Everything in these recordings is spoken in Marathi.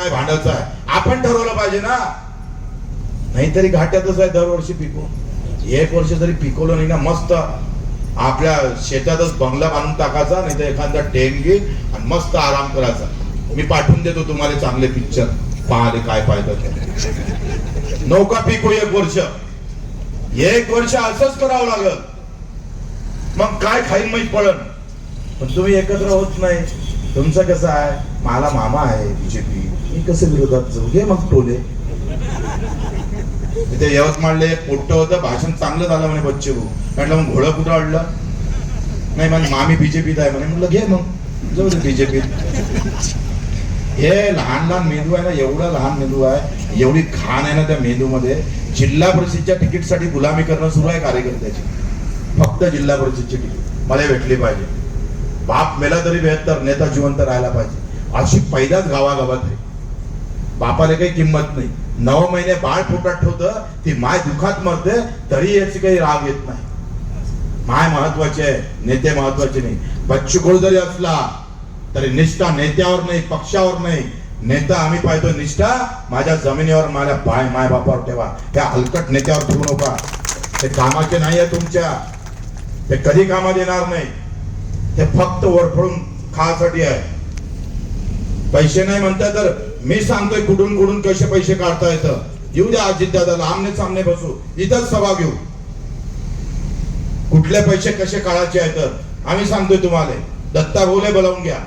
काय भांडायचं आहे? आपण ठरवलं पाहिजे ना. नाहीतरी घाट्यातच आहे दरवर्षी पिकवून एक वर्ष जरी पिकवलं नाही ना मस्त आपल्या शेतातच बंगला बांधून टाकायचा नाही तर एखादा टेन घेईल आणि मस्त आराम करायचा. मी पाठवून देतो तुम्हाला चांगले पिक्चर पाहले काय पाहिजे नौका पिकू एक वर्ष. एक वर्ष असंच करावं लागल. मग काय खाईन माहीत पडन. पण तुम्ही एकत्र होत नाही. तुमचं कसं आहे? मला मामा आहे बीजेपी मी कसं विरोधात जाऊ? घे मग टोले. तिथे यवतमाळले एक मोठं होतं भाषण चांगलं झालं म्हणे बच्चे. भाऊ म्हटलं मग घोडं कुठं अडलं नाही म्हणे मामी बीजेपीत आहे म्हणे. म्हटलं घे मग. जाऊ दे बीजेपीत हे लहान लहान मेंदू आहे ना एवढा लहान मेंदू आहे. एवढी घाण आहे ना त्या मेंदूमध्ये. जिल्हा परिषदच्या तिकीटसाठी गुलामी करणं सुरू आहे कार्यकर्त्याची. फक्त जिल्हा परिषदची तिकीट. मला भेटली पाहिजे. बाप मेला तरी बेहत्तर नेता जिवंत राहायला पाहिजे. अशी पैदाच गावागावात आहे. बापाला काही किंमत नाही. नऊ महिने बाळ पोटात ठेवतं ती माय दुखात मरते तरी याची काही राग येत नाही. माय महत्त्वाचे आहे नेते महत्त्वाचे नाही. बच्चूकोळ जरी असला तरी निष्ठा नेत्यावर नाही पक्षावर नाही. नेता आम्ही पाहतो निष्ठा माझ्या जमिनीवर माझ्या बाय माय बापावर ठेवा. त्या हलकट नेत्यावर ठेवू नका. ते कामाचे नाही आहे तुमच्या. ते कधी कामात येणार नाही. ते फक्त वरफळून खासाठी आहे. पैसे नाही म्हणता तर मी सांगतोय कुठून कुठून कसे पैसे काढता येतं. येऊ द्या अजित दादाला आमने सामने बसू. इथंच सभा घेऊ. कुठले पैसे कसे काढायचे आहेत आम्ही सांगतोय तुम्हाला. दत्ता भोले बोलावून घ्या.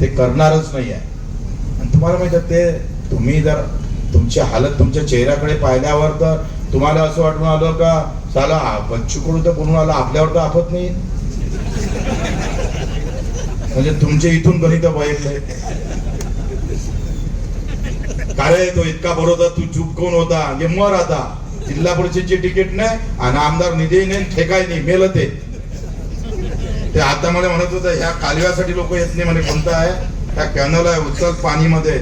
ते करणारच नाही आहे आणि तुम्हाला माहीत ते तुम्ही जर तुमची हालत तुमच्या चेहऱ्याकडे पाहिल्यावर तर तुम्हाला असं वाटून आलं का साला बच्चूकडून तर बोलून आलं आपल्यावर तर आफत नाही म्हणजे तुमच्या इथून गणित बघितलंय काय तो इतका बरोबर तू चूप कोण होता? जे मर आता. जिल्हा परिषदची तिकीट नाही आणि आमदार निधी नाही ठेकाय नाही. मेल ते. ते आता मला म्हणत होतं ह्या कालव्यासाठी लोक येत नाही. म्हणे कोणता आहे? त्या कॅनल आहे उचल पाणीमध्ये.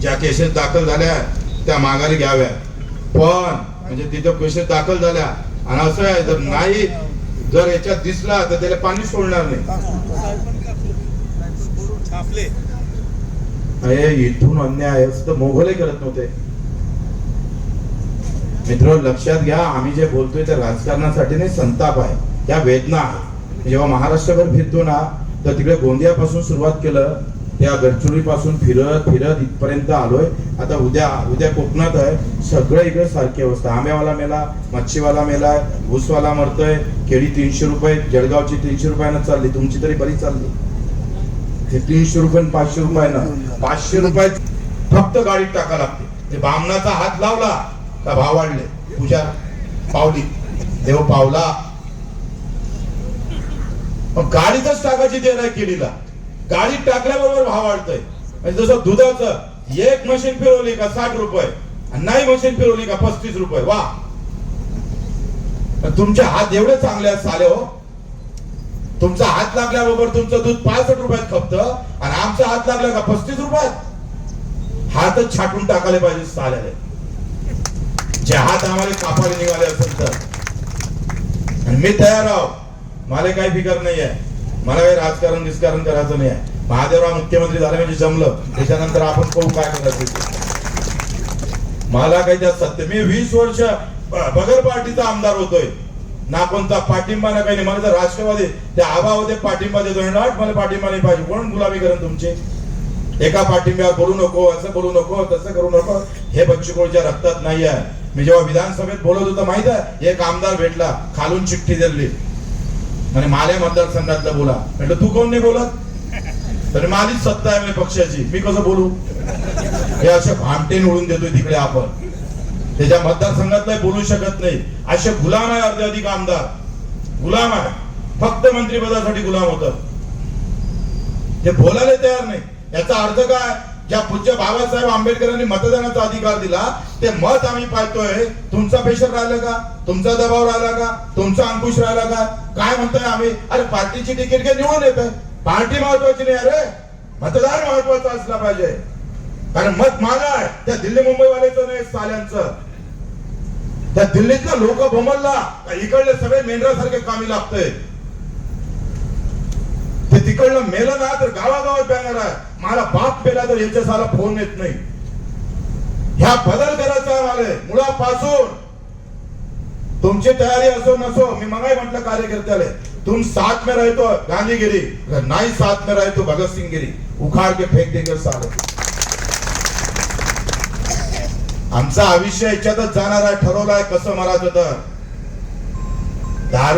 ज्या केसेस दाखल झाल्या त्या माघारी घ्याव्या. पण म्हणजे तिथं केसेस दाखल झाल्या. आणि असं आहे जर नाही जर याच्यात दिसला तर त्याला पाणी सोडणार नाही. अरे इथून अन्याय तर मोघलही करत नव्हते. मित्र लक्षात घ्या आम्ही जे बोलतोय ते राजकारणासाठी नाही संताप आहे. त्या वेदना आहे. जेव्हा महाराष्ट्रभर फिरतो ना तर तिकडे गोंदियापासून सुरुवात केलं त्या गडचिरोलीपासून फिरत फिरत इथपर्यंत आलोय. आता उद्या उद्या कोकणात आहे. सगळं इकडे सारखी अवस्था. आंब्यावाला मेला मच्छीवाला मेला ऊसवाला मरतोय. केळी तीनशे रुपये जळगावची तीनशे रुपयानं चालली. तुमची तरी बरी चालली. ते तीनशे रुपये पाचशे रुपयानं. पाचशे रुपये फक्त गाडीत टाका लागते. ते बामणाचा हात लावला का भाव वाढले? पूजा पावली. देव पावला. गाडीतच टाकायची देणार केळीला. गाडीत टाकल्याबरोबर भाव वाढतोय. म्हणजे जसं दुधाचं एक मशीन फिरवली का साठ रुपये आणि नाही मशीन फिरवली का पस्तीस रुपये. वा. तुमचे हात एवढे चांगले साले हो. तुमचा हात लागल्याबरोबर तुमचं दूध पासष्ट रुपयात खपत आणि आमचा हात लागला का पस्तीस रुपयात? हातच छाटून टाकायला पाहिजे साल्याले. जे हात आम्हाला कापायला निघाले असेल तर. आणि मी तयार आहो. मला काही फिकर नाही आहे मला काही राजकारण निष्कारण करायचं नाही आहे. महादेवराव मुख्यमंत्री झाले म्हणजे जमलं. त्याच्यानंतर आपण पाहू काय करायचं मला काही त्या सत्य मी वीस वर्ष बगर पार्टीचा आमदार होतोय. ना कोणता पाठिंबा ना काही नाही. मला तर राष्ट्रवादी त्या आबा होते पाठिंबा देतो आणि मला पाठिंबा नाही पाहिजे. कोण गुलामी करण तुमचे? एका पाठिंब्यावर बोलू नको असं बोलू नको तसं करू नको. हे बच्चूकोळच्या रक्तात नाही आहे मी जेव्हा विधानसभेत बोलत होतो माहीत आहे? एक आमदार भेटला खालून चिठ्ठी दिली. म्हणे माझ्या मतदारसंघातलं बोला. म्हटलं तू कोण नाही बोलत? तर माझीच सत्ता आहे पक्षाची. मी कसं बोलू? हे असे भामटे निवडून देतोय तिकडे आपण. त्याच्या मतदारसंघातलाही बोलू शकत नाही. असे गुलाम आहे अर्धे अधिक आमदार. गुलाम आहे. फक्त मंत्रिपदासाठी गुलाम होत. ते बोलायला तयार नाही. याचा अर्थ काय? ज्या पूज्य बाबासाहेब आंबेडकरांनी मतदानाचा अधिकार दिला ते मत आम्ही पाहतोय. तुमचा प्रेशर राहिला का? तुमचा दबाव राहिला का? तुमचा अंकुश राहिला का? काय म्हणतोय आम्ही? अरे पार्टीची तिकीट घे निवडून येत पार्टी महत्वाची नाही अरे! मतदार महत्त्वाचा असला पाहिजे. कारण मत माझा आहे त्या दिल्ली मुंबईवाल्याचं नाही साल्यांचं. त्या दिल्लीतला लोक बोमलला का इकडले सगळे मेंढरासारखे कामी लागतंय. ते तिकडलं मेलं ना तर गावागावात बॅनर आहे. मला बाप पेला तर याच्या साला फोन येत नाही. ह्या बदल करायचा आले मला मुळापासून. तुमची तयारी असो नसो मी मगाही म्हटलं कार्यकर्त्याला तुम साथ में रहे तो गांधीगिरी अगर नाही साथ में रहे तो भगत सिंह गिरी उखाड़ के फेक देंगे साले. आमचा आयुष्य याच्यातच जाणार आहे ठरवलं आहे कसं मरायचं तर दारू